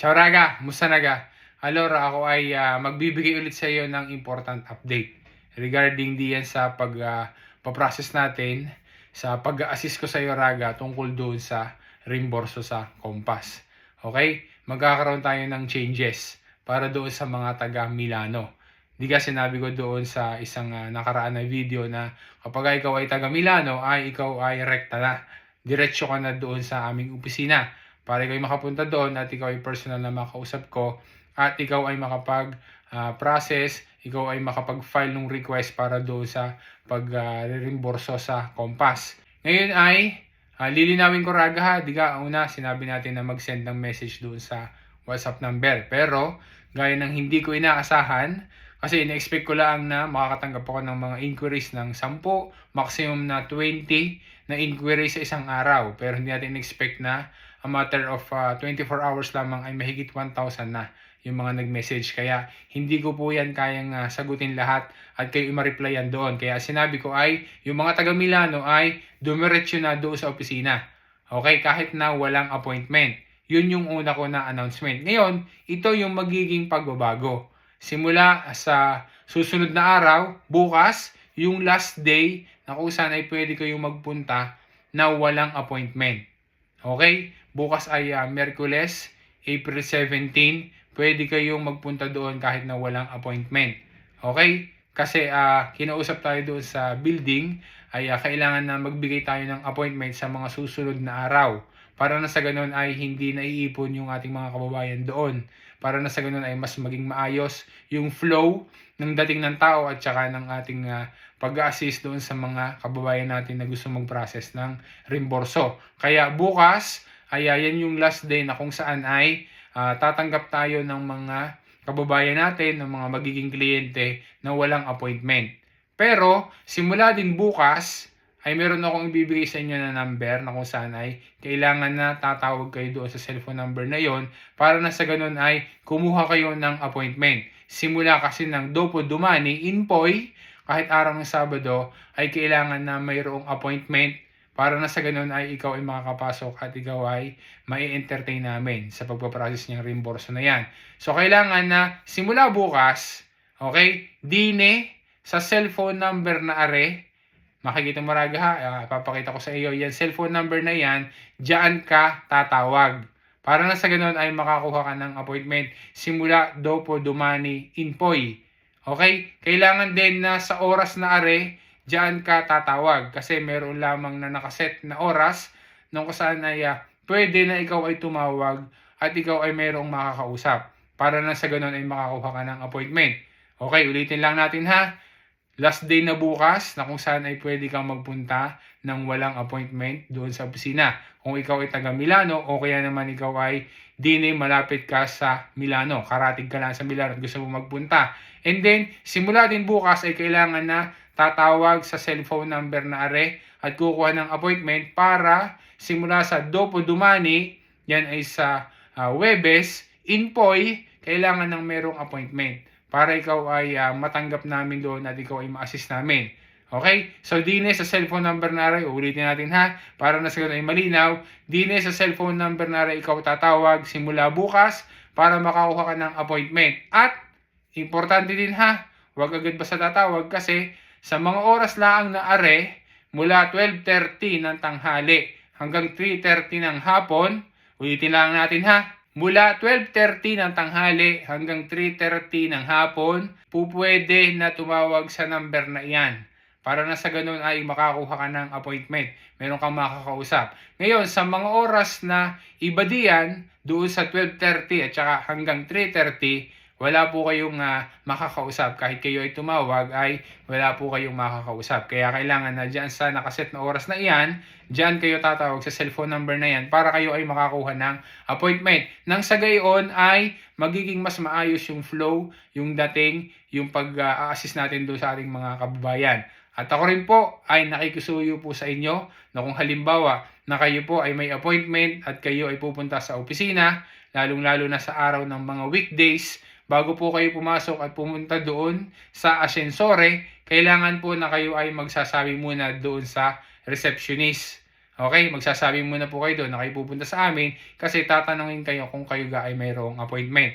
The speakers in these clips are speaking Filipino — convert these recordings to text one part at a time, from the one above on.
Ciao Raga, musta naga? Allora ako ay ah, magbibigay ulit sa iyo ng important update regarding diyan sa pag ah, paprocess natin sa pag-assist ko sa iyo Raga tungkol doon sa reimburso sa Compass. Okay? Magkakaroon tayo ng changes para doon sa mga taga Milano. Di ka sinabi ko doon sa isang ah, nakaraan na video na kapag ikaw ay taga Milano ay ikaw ay rekta na. Diretso ka na doon sa aming opisina para ikaw ay makapunta doon at ikaw ay personal na makausap ko at ikaw ay makapag ah, process, ikaw ay makapag-file ng request para doon sa pag-reimburso sa Compass. Ngayon ay ah, lilinawin ko raga ha, di una sinabi natin na mag-send ng message doon sa WhatsApp number. Pero gaya ng hindi ko inaasahan kasi in-expect ko lang na makakatanggap ako ng mga inquiries ng 10, maximum na 20 na inquiries sa isang araw. Pero hindi natin expect na a matter of ah, 24 hours lamang ay mahigit 1,000 na yung mga nag-message. Kaya hindi ko po yan kayang ah, sagutin lahat at kayo ma-replyan doon. Kaya sinabi ko ay yung mga taga Milano ay dumiretso na doon sa opisina. Okay, kahit na walang appointment. Yun yung una ko na announcement. Ngayon, ito yung magiging pagbabago. Simula sa susunod na araw, bukas, yung last day na kung saan ay pwede kayong magpunta na walang appointment. Okay? Bukas ay uh, Merkules, April 17, pwede kayong magpunta doon kahit na walang appointment. Okay? Kasi uh, kinausap tayo doon sa building, ay uh, kailangan na magbigay tayo ng appointment sa mga susunod na araw. Para na sa ganun ay hindi naiipon yung ating mga kababayan doon. Para na sa ganun ay mas maging maayos yung flow ng dating ng tao at saka ng ating uh, pag-assist doon sa mga kababayan natin na gusto mag-process ng reimburso. Kaya bukas ay uh, yan yung last day na kung saan ay uh, tatanggap tayo ng mga kababayan natin, ng mga magiging kliyente na walang appointment. Pero simula din bukas ay meron akong ibibigay sa inyo na number na kung saan ay kailangan na tatawag kayo doon sa cellphone number na yon para na sa ganun ay kumuha kayo ng appointment. Simula kasi ng Dopo Dumani in Poy, kahit araw ng Sabado, ay kailangan na mayroong appointment para na sa ganun ay ikaw ay makakapasok at ikaw ay mai-entertain namin sa pagpaprocess niyang reimburso na yan. So kailangan na simula bukas, okay, dine sa cellphone number na are, makikita mo raga ha, uh, papakita ko sa iyo yan cellphone number na yan, diyan ka tatawag. Para na sa ganun ay makakuha ka ng appointment simula Dopo Dumani Inpoy. Okay? Kailangan din na sa oras na are, diyan ka tatawag kasi meron lamang na nakaset na oras nung kung saan ay uh, pwede na ikaw ay tumawag at ikaw ay merong makakausap. Para na sa ganun ay makakuha ka ng appointment. Okay, ulitin lang natin ha last day na bukas na kung saan ay pwede kang magpunta ng walang appointment doon sa opisina. Kung ikaw ay taga Milano o kaya naman ikaw ay dine malapit ka sa Milano, karatig ka lang sa Milano at gusto mo magpunta. And then, simula din bukas ay kailangan na tatawag sa cellphone number na are at kukuha ng appointment para simula sa Dopo Dumani, yan ay sa uh, Webes, Inpoy, kailangan ng merong appointment para ikaw ay uh, matanggap namin doon at ikaw ay ma-assist namin. Okay? So, dine sa cellphone number na rin, ulitin natin ha, para na sa ay malinaw, dine sa cellphone number na rin, ikaw tatawag simula bukas para makakuha ka ng appointment. At, importante din ha, huwag agad basta tatawag kasi sa mga oras lang na are, mula 12.30 ng tanghali hanggang 3.30 ng hapon, ulitin lang natin ha, Mula 12.30 ng tanghali hanggang 3.30 ng hapon, pupwede na tumawag sa number na iyan. Para na sa ganun ay makakuha ka ng appointment. Meron kang makakausap. Ngayon, sa mga oras na iba diyan, doon sa 12.30 at saka hanggang 3.30, wala po kayong uh, makakausap. Kahit kayo ay tumawag, ay wala po kayong makakausap. Kaya kailangan na dyan sa nakaset na oras na iyan, dyan kayo tatawag sa cellphone number na yan para kayo ay makakuha ng appointment. Nang sa gayon ay magiging mas maayos yung flow, yung dating, yung pag-assist uh, natin doon sa ating mga kababayan. At ako rin po ay nakikisuyo po sa inyo na kung halimbawa na kayo po ay may appointment at kayo ay pupunta sa opisina, lalong-lalo na sa araw ng mga weekdays, bago po kayo pumasok at pumunta doon sa ascensore, kailangan po na kayo ay magsasabi muna doon sa receptionist. Okay, magsasabi muna po kayo doon na kayo pupunta sa amin kasi tatanungin kayo kung kayo ga ay mayroong appointment.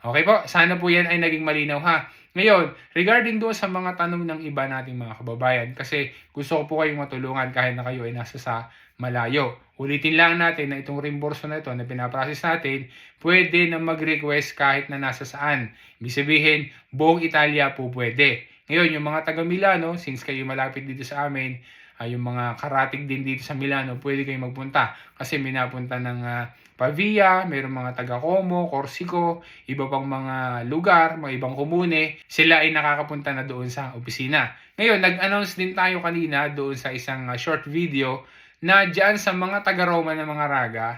Okay po, sana po yan ay naging malinaw ha. Ngayon, regarding doon sa mga tanong ng iba nating mga kababayan, kasi gusto ko po kayong matulungan kahit na kayo ay nasa sa malayo. Ulitin lang natin na itong reimburso na ito na pinaprocess natin, pwede na mag-request kahit na nasa saan. Ibig sabihin, buong Italia po pwede. Ngayon, yung mga taga Milano, since kayo malapit dito sa amin, ah, yung mga karatig din dito sa Milano, pwede kayong magpunta. Kasi may napunta ng ah, Pavia, mayroong mga taga Como, Corsico, iba pang mga lugar, mga ibang komune, sila ay nakakapunta na doon sa opisina. Ngayon, nag-announce din tayo kanina doon sa isang ah, short video na dyan sa mga taga-Roma ng mga raga,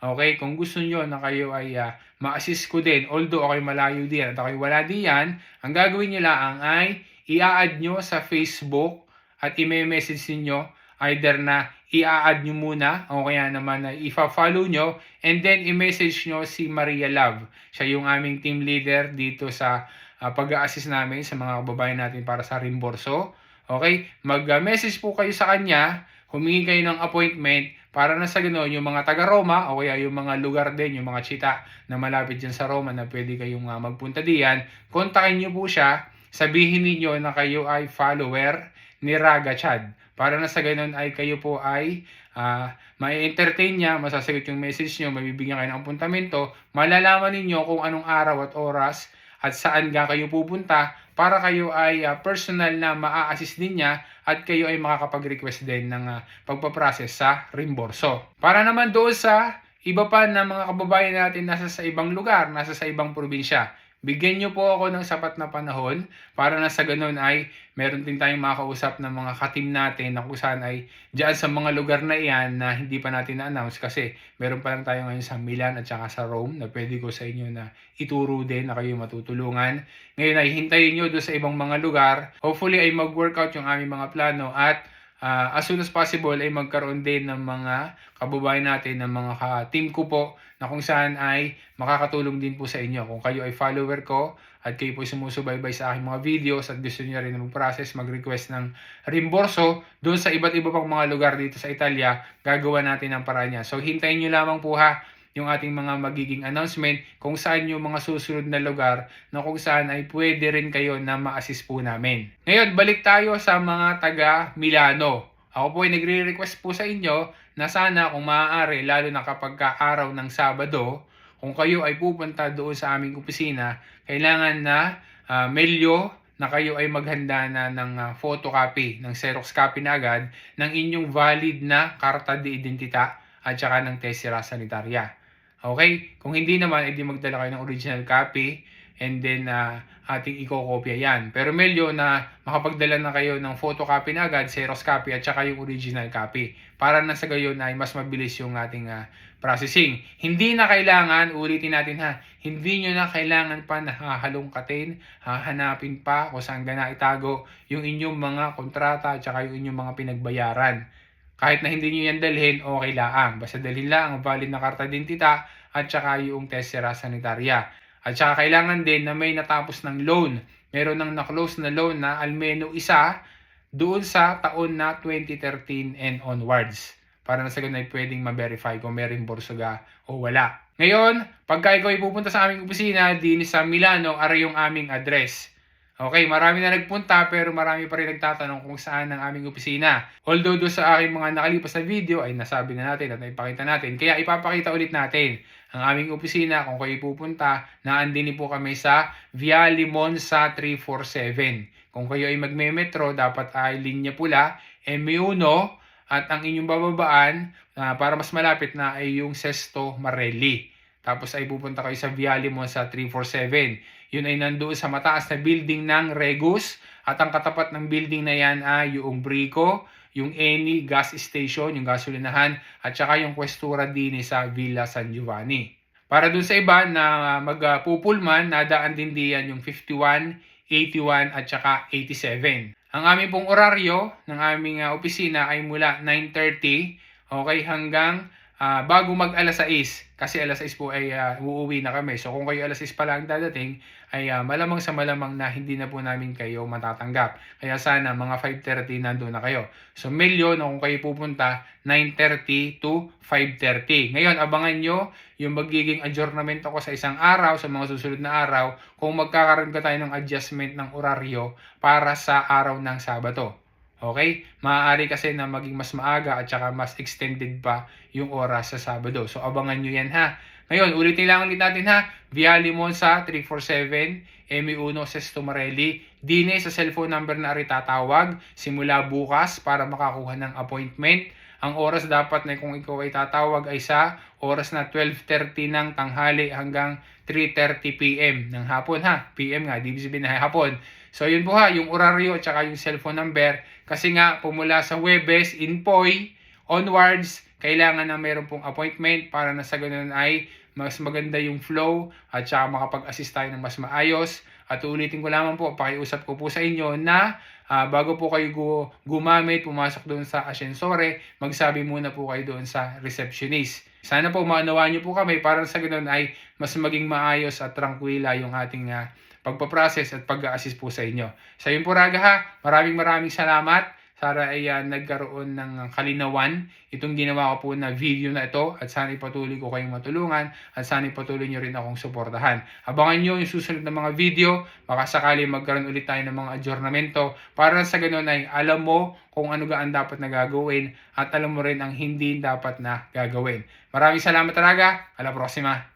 okay, kung gusto nyo na kayo ay ah, ma-assist ko din, although ako'y malayo din at ako'y wala diyan, ang gagawin nyo lang ay i-add nyo sa Facebook at i-message ninyo either na i-add nyo muna o kaya naman na i-follow nyo and then i-message nyo si Maria Love. Siya yung aming team leader dito sa ah, pag-assist namin sa mga kababayan natin para sa reimburso. Okay? Mag-message po kayo sa kanya, humingi kayo ng appointment para na sa ganoon yung mga taga Roma o kaya yung mga lugar din, yung mga chita na malapit dyan sa Roma na pwede kayong ah, magpunta diyan, kontakin nyo po siya, sabihin niyo na kayo ay follower ni Raga Chad. Para na sa ganun ay kayo po ay ah, mai-entertain niya, masasagot yung message niyo, mabibigyan kayo ng appuntamento, malalaman ninyo kung anong araw at oras at saan ga kayo pupunta para kayo ay ah, personal na maa-assist din niya at kayo ay makakapag-request din ng ah, pagpaprocess sa reimburso. Para naman doon sa iba pa na mga kababayan natin nasa sa ibang lugar, nasa sa ibang probinsya, Bigyan niyo po ako ng sapat na panahon para na sa ganun ay meron din tayong makausap ng mga katim natin na kung saan ay dyan sa mga lugar na iyan na hindi pa natin na-announce kasi meron pa lang tayo ngayon sa Milan at saka sa Rome na pwede ko sa inyo na ituro din na kayo matutulungan. Ngayon ay hintayin nyo doon sa ibang mga lugar. Hopefully ay mag-workout yung aming mga plano at ah, as soon as possible ay magkaroon din ng mga kababayan natin, ng mga ka-team ko po na kung saan ay makakatulong din po sa inyo. Kung kayo ay follower ko at kayo po ay sumusubaybay sa aking mga videos at gusto niyo rin mag-process, mag-request ng reimburso doon sa iba't iba pang mga lugar dito sa Italia, gagawa natin ang paraan niya. So hintayin niyo lamang po ha yung ating mga magiging announcement kung saan yung mga susunod na lugar na kung saan ay pwede rin kayo na ma-assist po namin. Ngayon, balik tayo sa mga taga Milano. Ako po ay nagre-request po sa inyo na sana kung maaari, lalo na kapag ka araw ng Sabado, kung kayo ay pupunta doon sa aming opisina, kailangan na ah, melyo na kayo ay maghanda na ng ah, photocopy, ng Xerox copy na agad ng inyong valid na karta de identita at saka ng tessera sanitarya. Okay? Kung hindi naman, edi magdala kayo ng original copy and then ah, ating ikokopya yan. Pero medyo na makapagdala na kayo ng photocopy na agad, Xerox copy at saka yung original copy. Para na sa gayon ay mas mabilis yung ating ah, processing. Hindi na kailangan, ulitin natin ha, hindi nyo na kailangan pa na hahalongkatin, hahanapin pa kung saan na itago yung inyong mga kontrata at saka yung inyong mga pinagbayaran. Kahit na hindi nyo yan dalhin, okay lang. Basta dalhin lang ang valid na karta identita at saka yung tessera sanitarya. At saka kailangan din na may natapos ng loan. Meron nang na-close na loan na almeno isa doon sa taon na 2013 and onwards. Para na sa ganun ay pwedeng ma-verify kung may reimburso o wala. Ngayon, pagka ikaw ay pupunta sa aming opisina, din sa Milano, ari yung aming address. Okay, marami na nagpunta pero marami pa rin nagtatanong kung saan ang aming opisina. Although doon sa aking mga nakalipas na video ay nasabi na natin at naipakita natin. Kaya ipapakita ulit natin ang aming opisina kung kayo pupunta. Naandini po kami sa Via Limonza 347. Kung kayo ay magme-metro, dapat ay linya pula, M1 at ang inyong bababaan ah, para mas malapit na ay yung Sesto Marelli. Tapos ay pupunta kayo sa Via Limonza 347. Yun ay nandoon sa mataas na building ng Regus at ang katapat ng building na yan ay yung Brico, yung Eni gas station, yung gasolinahan at saka yung kwestura din sa Villa San Giovanni. Para dun sa iba na magpupulman, nadaan din diyan yung 51, 81 at saka 87. Ang aming pong oraryo ng aming ah, opisina ay mula 9.30 okay, hanggang ah, bago mag alas 6, kasi alas 6 po ay ah, uuwi na kami. So kung kayo alas 6 pa lang dadating, ay ah, malamang sa malamang na hindi na po namin kayo matatanggap. Kaya sana mga 5.30 nandun na kayo. So milyon kung kayo pupunta, 9.30 to 5.30. Ngayon, abangan nyo yung magiging adjournamento ko sa isang araw, sa mga susunod na araw, kung magkakaroon ka tayo ng adjustment ng oraryo para sa araw ng Sabado. Okay? Maaari kasi na maging mas maaga at saka mas extended pa yung oras sa Sabado. So abangan nyo yan ha. Ngayon, ulitin lang ulit natin ha. Viali Monza 347 M1 Sesto Marelli. Dine sa cellphone number na ari tatawag simula bukas para makakuha ng appointment. Ang oras dapat na kung ikaw ay tatawag ay sa oras na 12.30 ng tanghali hanggang 3.30 p.m. ng hapon ha. PM nga, di sabihin na hapon. So yun po ha, yung oraryo at saka yung cellphone number. Kasi nga, pumula sa Webes, Inpoy, onwards, kailangan na meron pong appointment para na sa ganun ay mas maganda yung flow at saka makapag-assist tayo ng mas maayos. At ulitin ko lamang po, pakiusap ko po sa inyo na ah, bago po kayo gu- gumamit, pumasok doon sa ascensore, magsabi muna po kayo doon sa receptionist. Sana po maunawaan niyo po kami para sa ganun ay mas maging maayos at tranquila yung ating ah, pagpaprocess at pag-assist po sa inyo. Sa yun po Raga ha, maraming maraming salamat. Sana ay ah, nagkaroon ng kalinawan itong ginawa ko po na video na ito at sana ipatuloy ko kayong matulungan at sana ipatuloy nyo rin akong suportahan. Abangan nyo yung susunod na mga video, baka sakali magkaroon ulit tayo ng mga adjournamento para sa ganun ay alam mo kung ano gaan dapat na gagawin at alam mo rin ang hindi dapat na gagawin. Maraming salamat talaga. Ala prosima.